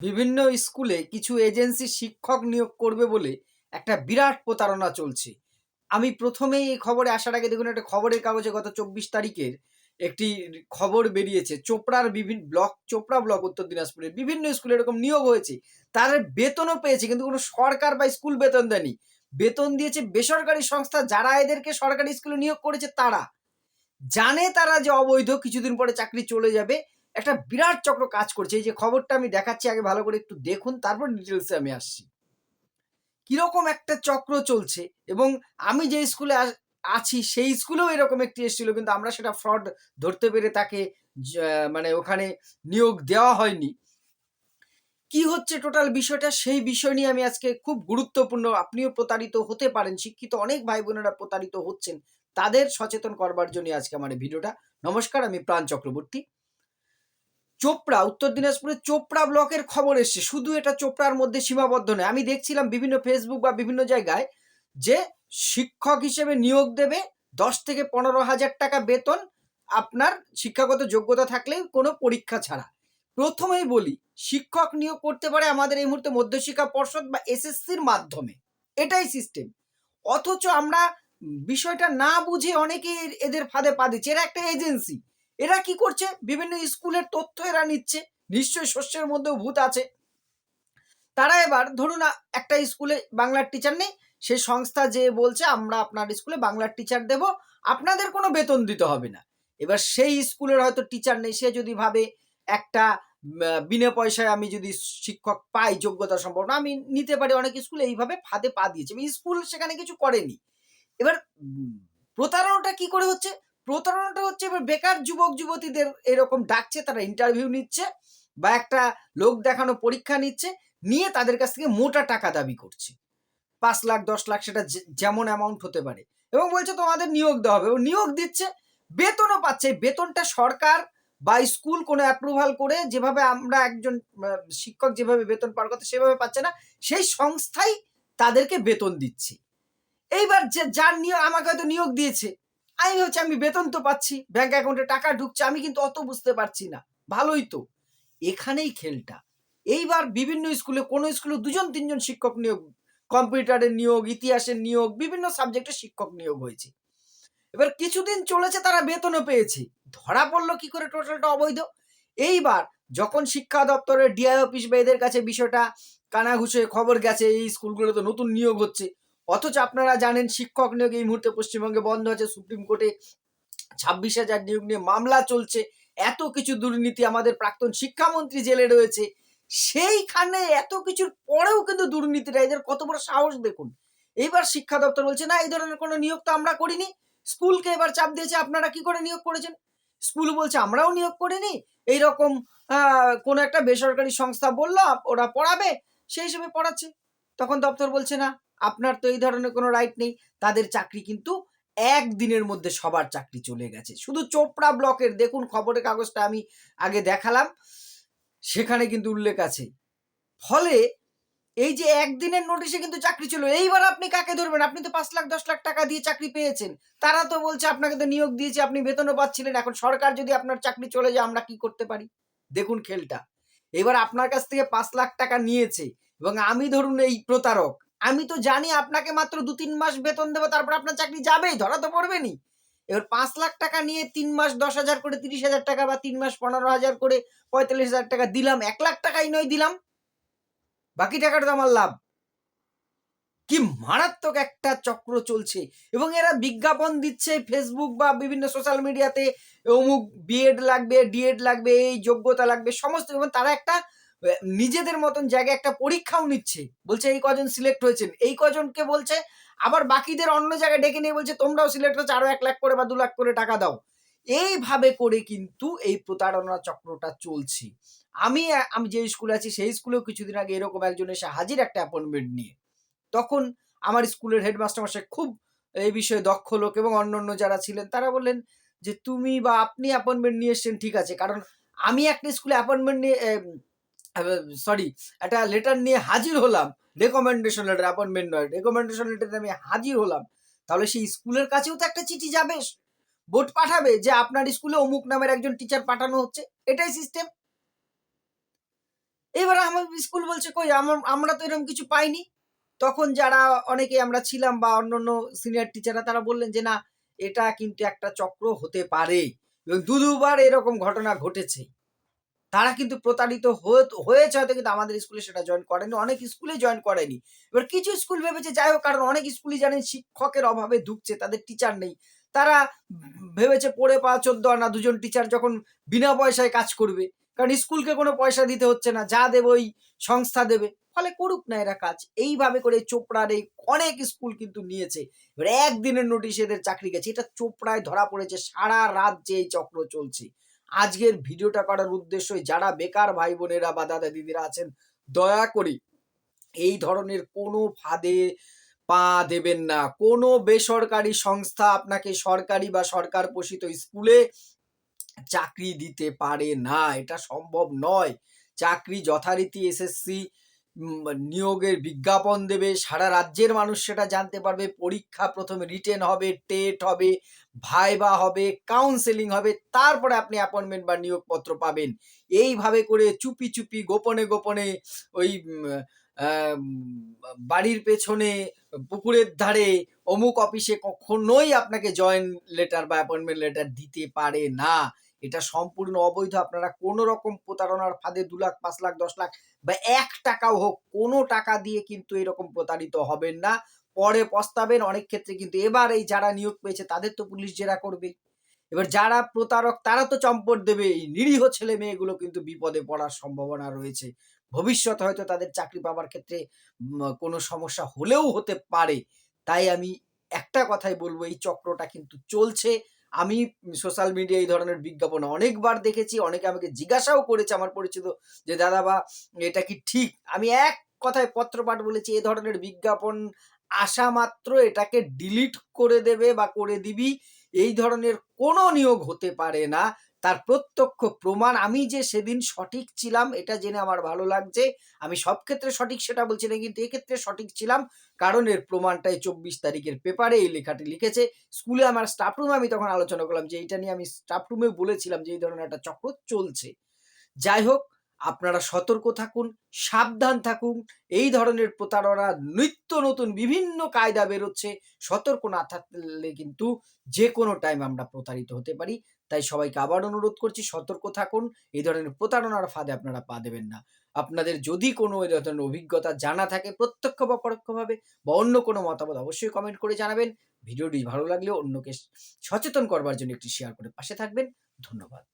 বিভিন্ন স্কুলে কিছু এজেন্সি শিক্ষক নিয়োগ করবে বলে একটা বিরাট প্রতারণা চলছে। আমি প্রথমেই এই খবরে আসার আগে দেখুন, একটা খবরের কাগজে গত চব্বিশ তারিখের একটি খবর বেরিয়েছে। চোপড়ার বিভিন্ন ব্লক, চোপড়া ব্লক, উত্তর দিনাজপুরের বিভিন্ন স্কুলে এরকম নিয়োগ হয়েছে। তাদের বেতনও পেয়েছে, কিন্তু কোনো সরকার বা স্কুল বেতন দেয়নি। বেতন দিয়েছে বেসরকারি সংস্থা, যারা এদেরকে সরকারি স্কুলে নিয়োগ করেছে তারা। জানে তারা যে অবৈধ, কিছুদিন পরে চাকরি চলে যাবে। একটা বিরাট চক্র কাজ করছে। এই যে খবরটা আমি দেখাচ্ছি, আগে ভালো করে একটু দেখুন, তারপর ডিটেলসে আমি আসছি। কীরকম একটা চক্র চলছে এবং আমি যে স্কুলে আছি, সেই স্কুলেও এরকম একটি এসেছিল, কিন্তু আমরা সেটা ফ্রড ধরতে পেরে তাকে মানে ওখানে নিয়োগ দেওয়া হয়নি। কি হচ্ছে টোটাল বিষয়টা? সেই বিষয় নিয়ে আমি আজকে খুব গুরুত্বপূর্ণ, আপনিও প্রতারিত হতে পারেন, শিক্ষিত অনেক ভাই বোনেরা প্রতারিত হচ্ছেন, তাদের সচেতন করবার জন্য আজকে আমার ভিডিওটা। নমস্কার, আমি প্রাণ চক্রবর্তী। চোপড়া, উত্তর দিনাজপুরের চোপড়া ব্লকের খবর এসছে। শুধু এটা চোপড়ার মধ্যে সীমাবদ্ধ নয়। আমি দেখছিলাম বিভিন্ন ফেসবুক বা বিভিন্ন জায়গায় যে শিক্ষক হিসেবে নিয়োগ দেবে দশ থেকে পনেরো হাজার টাকা বেতন আপনার শিক্ষাগত যোগ্যতা থাকলে কোনো পরীক্ষা ছাড়া। প্রথমেই বলি, শিক্ষক নিয়োগ করতে পারে আমাদের এই মুহূর্তে মধ্যশিক্ষা পর্ষদ বা এসএসসির মাধ্যমে। এটাই সিস্টেম অথচ আমরা বিষয়টা না বুঝে অনেকে এদের ফাঁদে পা দিচ্ছে। এরা একটা এজেন্সি এরা কি করছে? বিভিন্ন স্কুলের তথ্য এরা নিচ্ছে। নিশ্চয়ই শস্যের মধ্যেও ভূত আছে। তারা এবার, ধরুন একটা স্কুলে বাংলার টিচার নেই সেই সংস্থা যে বলছে, আমরা আপনার স্কুলে বাংলার টিচার দেব, আপনাদের কোনো বেতন দিতে হবে না। এবার সেই স্কুলের হয়তো টিচার নেই, সে যদি ভাবে একটা বিনা পয়সায় আমি যদি শিক্ষক পাই, যোগ্যতা সম্পন্ন, আমি নিতে পারি, অনেক স্কুলে এইভাবে ফাঁদে পা দিয়েছে। এবং স্কুল সেখানে কিছু করেনি। এবার প্রতারণাটা কি করে হচ্ছে? প্রতারণাটা হচ্ছে এবার বেকার যুবক যুবতীদের এরকম ডাকছে, তারা ইন্টারভিউ নিচ্ছে বা একটা লোক দেখানো পরীক্ষা নিচ্ছে, নিয়ে তাদের কাছ থেকে মোটা টাকা দাবি করছে। পাঁচ লাখ, দশ লাখ সেটা যেমন অ্যামাউন্ট হতে পারে। এবং বলছে তোমাদের নিয়োগ দেওয়া হবে। ও নিয়োগ দিচ্ছে, বেতনও পাচ্ছে। বেতনটা সরকার বা স্কুল কোনো অ্যাপ্রুভাল করে যেভাবে আমরা একজন শিক্ষক যেভাবে বেতন পাওয়ার কথা সেভাবে পাচ্ছে না, সেই সংস্থাই তাদেরকে বেতন দিচ্ছে। এইবার যে, যার নিয়োগ, আমাকে হয়তো নিয়োগ দিয়েছে আমি হচ্ছে আমি বেতন তো পাচ্ছি ব্যাংক অ্যাকাউন্টে টাকা ঢুকছে, আমি কিন্তু অত বুঝতে পারছি না। ভালোই তো। এখানেই খেলটা। এইবার বিভিন্ন স্কুলে কোনো স্কুলে দুজন, তিনজন শিক্ষক নিয়োগ কম্পিউটারের নিয়োগ, ইতিহাসের নিয়োগ, বিভিন্ন সাবজেক্টে শিক্ষক নিয়োগ হয়েছে। এবার কিছুদিন চলেছে, তারা বেতনও পেয়েছে। ধরা পড়ল কি করে টোটালটা অবৈধ? এইবার যখন শিক্ষা দপ্তরের ডিআই অফিস বা এদের কাছে বিষয়টা কানাঘুষে খবর গেছে, এই স্কুলগুলোতে নতুন নিয়োগ হচ্ছে অথচ আপনারা জানেন শিক্ষক নিয়োগ এই মুহূর্তে পশ্চিমবঙ্গে বন্ধ আছে, সুপ্রিম কোর্টে ছাব্বিশ হাজার নিয়োগ নিয়ে মামলা চলছে, এত কিছু দুর্নীতি আমাদের প্রাক্তন শিক্ষামন্ত্রী জেলে রয়েছে, সেইখানে এত কিছুর পরেও কিন্তু দুর্নীতিটা, এদের কত বড় সাহস দেখুন। এইবার শিক্ষা দপ্তর বলছে, না, এই ধরনের কোনো নিয়োগ তো আমরা করিনি, স্কুলকে এবার চাপ দিয়েছে, আপনারা কি করে নিয়োগ করেছেন? স্কুল বলছে, আমরাও নিয়োগ করিনি, এইরকম কোনো একটা বেসরকারি সংস্থা বলল, ওরা পড়াবে, সেই হিসেবে পড়াচ্ছে। তখন দপ্তর বলছে, না আপনার তো এই ধরনের কোনো রাইট নেই। তাদের চাকরি কিন্তু একদিনের মধ্যে সবার চাকরি চলে গেছে। শুধু চোপড়া ব্লকের, দেখুন খবরের কাগজটা আমি আগে দেখালাম, সেখানে কিন্তু উল্লেখ আছে। ফলে এই যে একদিনের নোটিশে কিন্তু চাকরি ছিল, এইবার আপনি কাকে ধরবেন? আপনি তো পাঁচ লাখ, দশ লাখ টাকা দিয়ে চাকরি পেয়েছেন। তারা তো বলছে, আপনাকে তো নিয়োগ দিয়েছে, আপনি বেতনও পাচ্ছিলেন। এখন সরকার যদি আপনার চাকরি চলে যায়, আমরা কি করতে পারি? দেখুন খেলটা। এবার আপনার কাছ থেকে পাঁচ লাখ টাকা নিয়েছে এবং আমি ধরুন এই প্রতারক আমি তো জানি আপনাকে মাত্র দু তিন মাস বেতন দেবো, তারপর আপনার চাকরি যাবেই, ধরা তো পড়বেনি এবার পাঁচ লাখ টাকা নিয়ে তিন মাস দশ হাজার করে তিরিশ হাজার টাকা বা তিন মাস পনেরো হাজার করে পঁয়তাল্লিশ হাজার টাকা দিলাম, এক লাখ টাকাই নয় দিলাম। বাকি টাকাটা তো আমার লাভ। কি মারাত্মক একটা চক্র চলছে। এবং এরা বিজ্ঞাপন দিচ্ছে ফেসবুক বা বিভিন্ন সোশ্যাল মিডিয়াতে অমুক বিএড লাগবে ডিএড লাগবে, এই যোগ্যতা লাগবে, সমস্ত, এবং তারা একটা নিজেদের মতন জায়গায় একটা পরীক্ষাও নিচ্ছে। বলছে এই কজন সিলেক্ট হয়েছেন। এই কজনকে বলছে, আবার বাকিদের অন্য জায়গায় ডেকে নিয়ে বলছে, তোমরাও সিলেক্ট হচ্ছে আরও এক লাখ করে বা দু লাখ করে টাকা দাও। এইভাবে করে কিন্তু এই প্রতারণা চক্রটা চলছে। আমি আমি যে স্কুলে আছি, সেই স্কুলেও কিছুদিন আগে এরকম একজন এসে হাজির একটা অ্যাপয়েন্টমেন্ট নিয়ে। তখন আমার স্কুলের হেডমাস্টার মশাই খুব এই বিষয়ে দক্ষ লোক এবং অন্যান্য যারা ছিলেন, তারা বললেন যে, তুমি বা আপনি অ্যাপয়েন্টমেন্ট নিয়ে এসছেন, ঠিক আছে। কারণ আমি একটা স্কুলে অ্যাপয়েন্টমেন্ট নিয়ে সরি একটা লেটার নিয়ে হাজির হলাম রেকমেন্ডেশন লেটার অ্যাপয়েন্টমেন্ট নয় রেকমেন্ডেশন লেটারে আমি হাজির হলাম। তাহলে সেই স্কুলের কাছেও তো একটা চিঠি যাবে। বোর্ড পাঠাবে যে আপনার স্কুলে অমুক নামের একজন টিচার পাঠানো হচ্ছে। এটাই সিস্টেম এবার আমার স্কুল বলছে, কই আমার- তো এরকম কিছু পাইনি। তখন যারা অনেকে আমরা ছিলাম বা অন্যান্য সিনিয়র টিচাররা তারা বললেন যে, না, এটা কিন্তু একটা চক্র হতে পারে। দু দুবার এরকম ঘটনা ঘটেছে। তারা কিন্তু প্রতারিত হয়েছে হয়তো কিন্তু আমাদের স্কুলে সেটা জয়েন করেনি, অনেক স্কুলে জয়েন করেনি। এবার কিছু স্কুল ভেবেছে, যাই হোক, কারণ অনেক স্কুলই জানেন শিক্ষকের অভাবে ঢুকছে তাদের টিচার নেই। তারা ভেবেছে পড়ে পাওয়া চোদ্দ আনা দুজন টিচার যখন বিনা পয়সায় কাজ করবে, কারণ স্কুলকে কোনো পয়সা দিতে হচ্ছে না, যা দেবে ওই সংস্থা দেবে। ফলে করুক না এরা কাজ, এইভাবে করে চোপড়ার এই অনেক স্কুল কিন্তু নিয়েছে। এবার একদিনের নোটিশ এদের চাকরি গেছে, এটা চোপড়ায় ধরা পড়েছে, সারা রাত যে এই চক্র চলছে। আজকের ভিডিওটা করার উদ্দেশ্য যারা বেকার ভাই বোনেরা বা দাদা দিদিরা আছেন, দয়া করে এই ধরনের কোনো ফাঁদে পা দেবেন না। কোনো বেসরকারি সংস্থা আপনাকে সরকারি বা সরকার পোষিত স্কুলে চাকরি দিতে পারে না। এটা সম্ভব নয়। চাকরি যথারীতি এসএসসি নিয়োগের বিজ্ঞাপন দেবে, সারা রাজ্যের মানুষ সেটা জানতে পারবে, পরীক্ষা প্রথমে রিটেন হবে টেট হবে ভাইবা হবে কাউন্সেলিং হবে, তারপরে আপনি অ্যাপয়েন্টমেন্ট বা নিয়োগপত্র পাবেন। এইভাবে করে চুপি চুপি, গোপনে গোপনে ওই বাড়ির পেছনে, পুকুরের ধারে, অমুক অফিসে কখনোই আপনাকে জয়েন লেটার বা অ্যাপয়েন্টমেন্ট লেটার দিতে পারে না। এটা সম্পূর্ণ অবৈধ। আপনারা কোনো রকম প্রতারণার ফাঁদে দু লাখ, পাঁচ লাখ, দশ লাখ বা এক টাকাও হোক, কোনো টাকা দিয়ে কিন্তু এরকম প্রতারিত হবেন না। পরে পস্তাবেন, অনেক ক্ষেত্রে কিন্তু এবার এই যারা নিয়োগ পেয়েছে, তাদের তো পুলিশ জেরা করবে। এবার যারা প্রতারক, তারা তো চম্পট দেবে। এই নিরীহ ছেলে মেয়েগুলো কিন্তু বিপদে পড়ার সম্ভাবনা রয়েছে। ভবিষ্যতে হয়তো তাদের চাকরি পাওয়ার ক্ষেত্রে কোনো সমস্যা হলেও হতে পারে। তাই আমি একটা কথাই বলব, এই চক্রটা কিন্তু চলছে। আমি সোশ্যাল মিডিয়া এই ধরনের বিজ্ঞাপন অনেকবার দেখেছি, অনেকে আমাকে জিজ্ঞাসাও করেছে আমার পরিচিত যে, দাদা বা, এটা কি ঠিক? আমি এক কথায় পত্রপাঠ বলেছি, এ ধরনের বিজ্ঞাপন আসা মাত্র এটাকে ডিলিট করে দেবে বা করে দিবি। এই ধরনের কোনো নিয়োগ হতে পারে না। তার প্রত্যক্ষ প্রমাণ, আমি যে সেদিন সঠিক ছিলাম, এটা জেনে আমার ভালো লাগছে। আমি সব ক্ষেত্রে সঠিক সেটা বলছি না, কিন্তু এক্ষেত্রে সঠিক ছিলাম। কারণ এর প্রমাণটাই চব্বিশ তারিখের পেপারে এই লেখাটি লিখেছে। স্কুলে আমার স্টাফ রুমে আমি তখন আলোচনা করলাম যে এটা নিয়ে আমি স্টাফ রুমে বলেছিলাম যে, এই ধরনের একটা চক্র চলছে। যাই হোক, আপনারা সতর্ক থাকুন, সাবধান থাকুন। এই ধরনের প্রতারণা, নিত্য নতুন বিভিন্ন কায়দা বেরোচ্ছে। সতর্ক না থাকলে কিন্তু যে কোনো টাইম আমরা প্রতারিত হতে পারি। তাই সবাইকে আবার অনুরোধ করছি, সতর্ক থাকুন। এই ধরনের প্রতারণার ফাঁদে আপনারা পা দেবেন না। আপনাদের যদি কোনো এই ধরনের অভিজ্ঞতা জানা থাকে, প্রত্যক্ষ বা পরোক্ষভাবে বা অন্য কোনো মতামত অবশ্যই কমেন্ট করে জানাবেন। ভিডিওটি ভালো লাগলেও অন্যকে সচেতন করবার জন্য একটি শেয়ার করে পাশে থাকবেন। ধন্যবাদ।